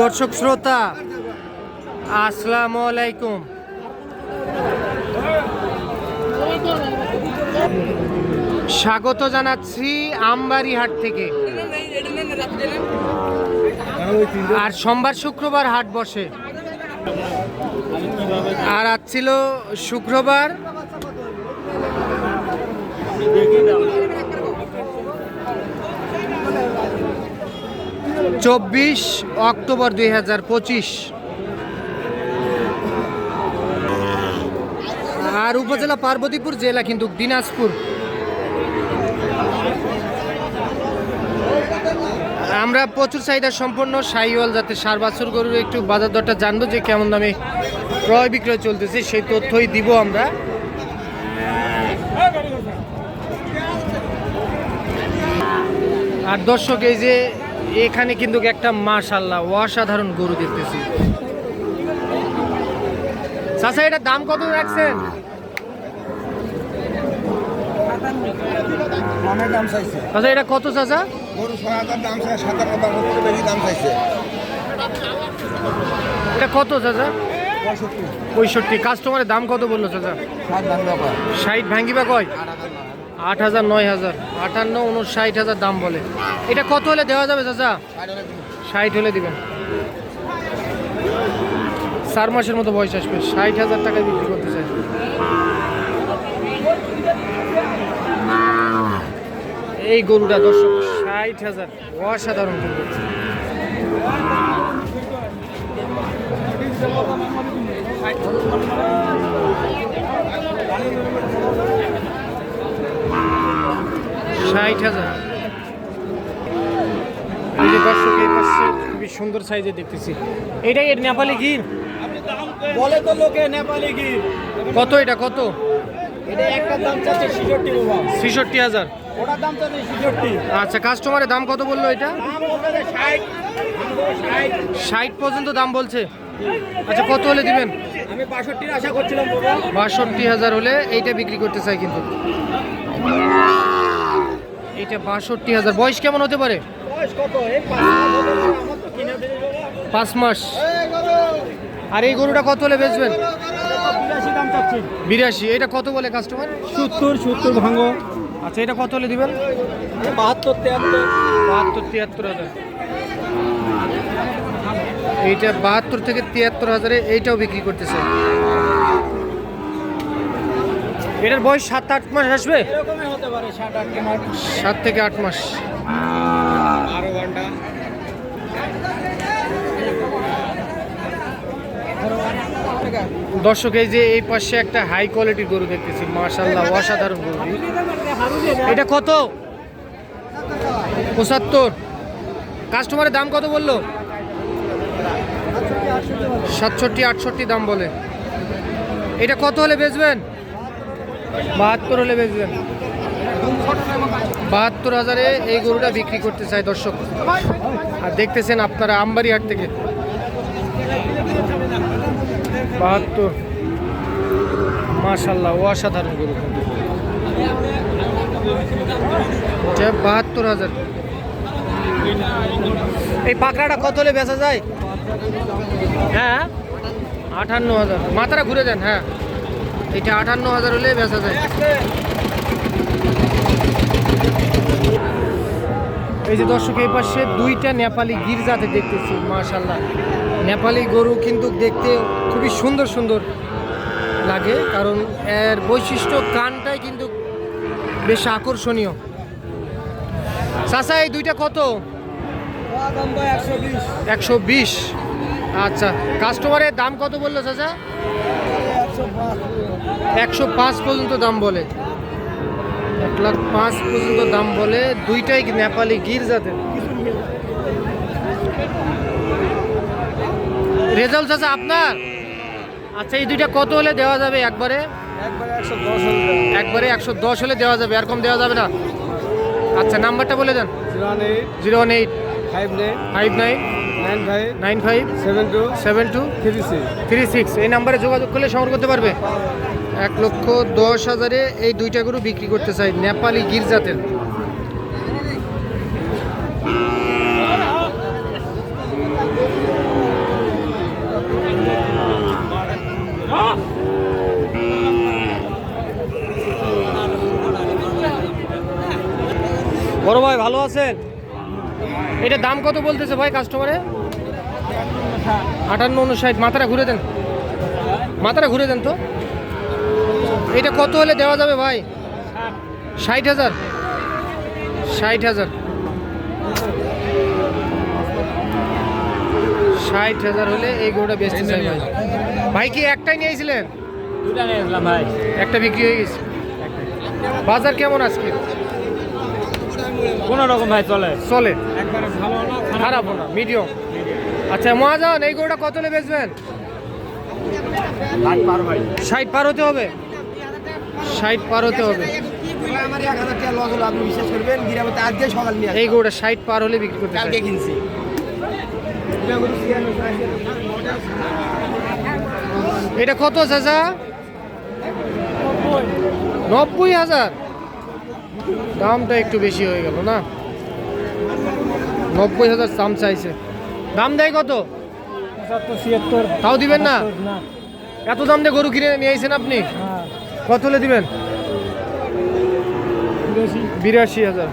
দর্শক শ্রোতা আসসালামু আলাইকুম স্বাগত জানাচ্ছি আমবাড়ি হাট থেকে। আর সোমবার শুক্রবার হাট বসে। আর আজ ছিল শুক্রবার। চব্বিশ অক্টোবর দুই হাজার পঁচিশ। আর উপজেলা পার্বতীপুর, জেলা কিন্তু দিনাজপুর। আমরা প্রচুর চাহিদা সম্পন্ন, সাইওয়াল যাতে সার বাছুর গরুর একটু বাজার দরটা জানব যে কেমন দামে ক্রয় বিক্রয় চলতেছে, সেই তথ্যই দিব আমরা। আর দর্শক, এই যে এখানে কিন্তু একটা মাশাল্লাহ অসাধারণ গরু দেখতেছি। চাচা এটা দাম কত রাখছেন? এটা কত চাচা? এটা কত চাচা? পঁয়ষট্টি। কাস্টমারের দাম কত বলল চাচা? ষাট ভাঙ্গিবা কয়? আট হাজার, নয় হাজার, আটান্ন, উনষাট হাজার দাম বলে। এটা কত হলে দেওয়া যাবে চাচা? ষাট হলে দিবেন। চার মাসের মতো বয়স আসবে, ষাট হাজার টাকায় বিক্রি করতে চাই। এই গরুটা দর্শক, ষাট হাজার, অসাধারণ হাজার। দর্শক এই পাশে খুবই সুন্দর সাইজে দেখতেছি। এটাই এর নেপালি গির? বলে তো লোকে নেপালি কি কত এটা কত? এটা একটা দাম চাচ্ছে ছিষট্টি ছেষট্টি হাজার। ওটার দাম চাচ্ছে ছিষট্টি। আচ্ছা কাস্টমারের দাম কত বলল এটা? ষাট। পর্যন্ত দাম বলছে? আচ্ছা কত হলে দিবেন? আমি বাষট্টির আশা করছিলাম বাষট্টি হাজার হলে এইটা বিক্রি করতে চাই কিন্তু। এইটা বাষট্টি হাজার বয়স কেমন হতে পারে? পাঁচ মাস আর এই গরুটা কত হলে বেচবেন? বিরাশি এটা কত বলে কাস্টমার সত্তর সত্তর ভাঙো। আচ্ছা এটা কত হলে দিবেন? বাহাত্তর বাহাত্তর তিয়াত্তর হাজার। এইটা বাহাত্তর থেকে তিয়াত্তর হাজারে এইটাও বিক্রি করতেছে। এটার বয়স সাত আট মাস আসবে? এরকমই হতে পারে ষাট আট মাস। সাত থেকে আট মাস। আরও ঘণ্টা। দর্শক এই যে এই পাশে একটা হাই কোয়ালিটির গরু দেখতেছি মার্শাল্লাহ অসাধারণ গরু। এটা কত? পঁচাত্তর। কাস্টমারের দাম কত বলল? সাতষট্টি আটষট্টি দাম বলে। এটা কত হলে বেচবেন? বাহাত্তর হলে বেচবেন। বাহাত্তর হাজারে এই গরুটা বিক্রি করতে চাই দর্শক। আর দেখতেছেন আপনারা আমবাড়ি হাট থেকে। বাহাত্তর। মাশাল্লাহ অসাধারণ গরু। বাহাত্তর হাজার। এই পাকড়াটা কত হলে বেচা যায়? হ্যাঁ। আটান্ন হাজার। মাথাটা ঘুরে দেন হ্যাঁ। এটা আটান্ন হাজার হলে বেচা যায়। এই যে দর্শক, এই পাশে দুইটা নেপালি গির্জাতে দেখতেছি মাশাল্লাহ নেপালি গরু কিন্তু দেখতে খুবই সুন্দর সুন্দর লাগে, কারণ এর বৈশিষ্ট্য কানটাই কিন্তু বেশ আকর্ষণীয়। চাচা, এই দুইটা কত? একশো বিশ। আচ্ছা কাস্টমারের দাম কত বলল চাচা? একশো পাঁচ পর্যন্ত দাম বলে। এক লাখ পাঁচ পর্যন্ত দাম বলে। দুইটাই নেপালি গির জাতের। রেজাল্ট আছে আপনার? আচ্ছা এই দুইটা কত হলে দেওয়া যাবে একবারে? একবারে একশো দশ হলে দেওয়া যাবে এরকম দেওয়া যাবে না? আচ্ছা নাম্বারটা বলে দেন। Zero one eight. Five nine five nine nine five nine five seven two seven two three six three six. এই নাম্বারে যোগাযোগ করলে সংগ্রহ করতে পারবে? এক লক্ষ দশ হাজারে এই দুইটা গরু বিক্রি করতে চাই নেপালি গির্জাতের। বড় ভাই ভালো আছেন? এটা দাম কত বলতেছে ভাই কাস্টমারে আটান্ন উনষাট মাথাটা ঘুরে দেন। মাথাটা ঘুরে দেন তো। এটা কত হলে দেওয়া যাবে ভাই? ষাট হাজার। ষাট হাজার। ষাট হাজার হলে এই গরুটা বেচতে চাই ভাই। ভাই কি একটাই নিয়েছিলেন? ভাই। একটা বিক্রি হয়ে গেছে। বাজার কেমন আজকে? কোনো রকম ভাই চলে। চলে। খারাপ না। মিডিয়াম আচ্ছা মহাজন এই গরুটা কত হলে বেচবেন? ষাট পার হতে হবে? ষাট পার হতে হবে। আমার এক হাজার টাকা লস হলো আপনি বিশ্বাস করবেন গিরামতে আজকে সকাল নিয়ে এই গরুটা ষাট পার হলে বিক্রি করতে কালকে কিনছি। এটা কত চাচা? নব্বই হাজার। দামটা একটু বেশি হয়ে গেল না? নব্বই হাজার দাম চাইছে। দাম দেয় কত? তাও দিবেন না? না। এত দাম দিয়ে গরু কিনে নিয়ে আইছেন আপনি? হ্যাঁ। কত হলে দিবেন? বিরাশি হাজার।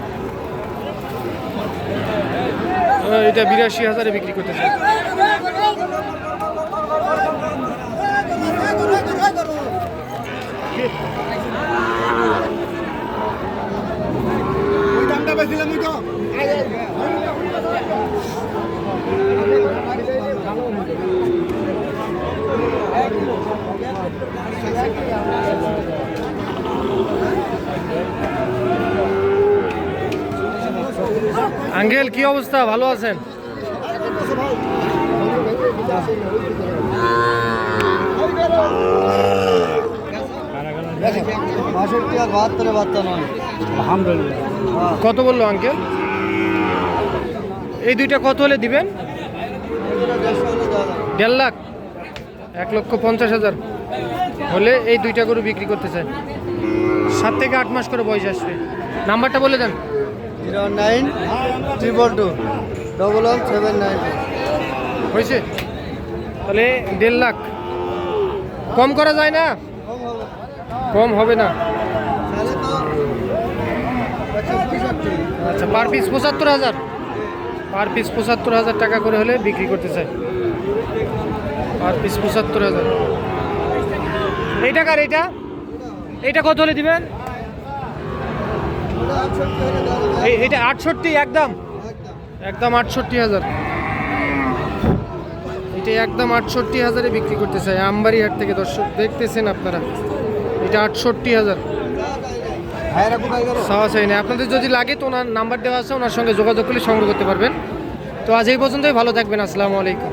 এটা বিরাশি হাজারে বিক্রি করতে চাই ওই আঙ্কেল কি অবস্থা? ভালো আছেন? কত বলল আঙ্কেল? এই দুইটা কত হলে দিবেন? দেড় লাখ। এক লক্ষ পঞ্চাশ হাজার হলে এই দুইটা গরু বিক্রি করতে চাই। সাত থেকে আট মাস করে বয়স আসবে। নাম্বারটা বলে দেন। Zero nine triple two double one seven nine হয়েছে? তাহলে দেড় লাখ। কম করা যায় না? কম হবে। না। আচ্ছা পার পিস পঁচাত্তর হাজার। পার পিস পঁচাত্তর হাজার টাকা করে হলে বিক্রি করতে চাই। পার পিস পঁচাত্তর হাজার। এই টাকার এইটা? এইটা কত হলে দিবেন? এটা আটষট্টি একদম? একদম আটষট্টি হাজার। এটা একদম আটষট্টি হাজারে বিক্রি করতে চাই আমবাড়ি হাট থেকে দর্শক দেখতেছেন আপনারা? এটা আটষট্টি হাজার। চাওয়া চাই না আপনাদের যদি লাগে তো ওনার নাম্বার দেওয়া আছে ওনার সঙ্গে যোগাযোগ করলে সংগ্রহ করতে পারবেন। তো আজ এই পর্যন্তই ভালো থাকবেন। আসসালামু আলাইকুম।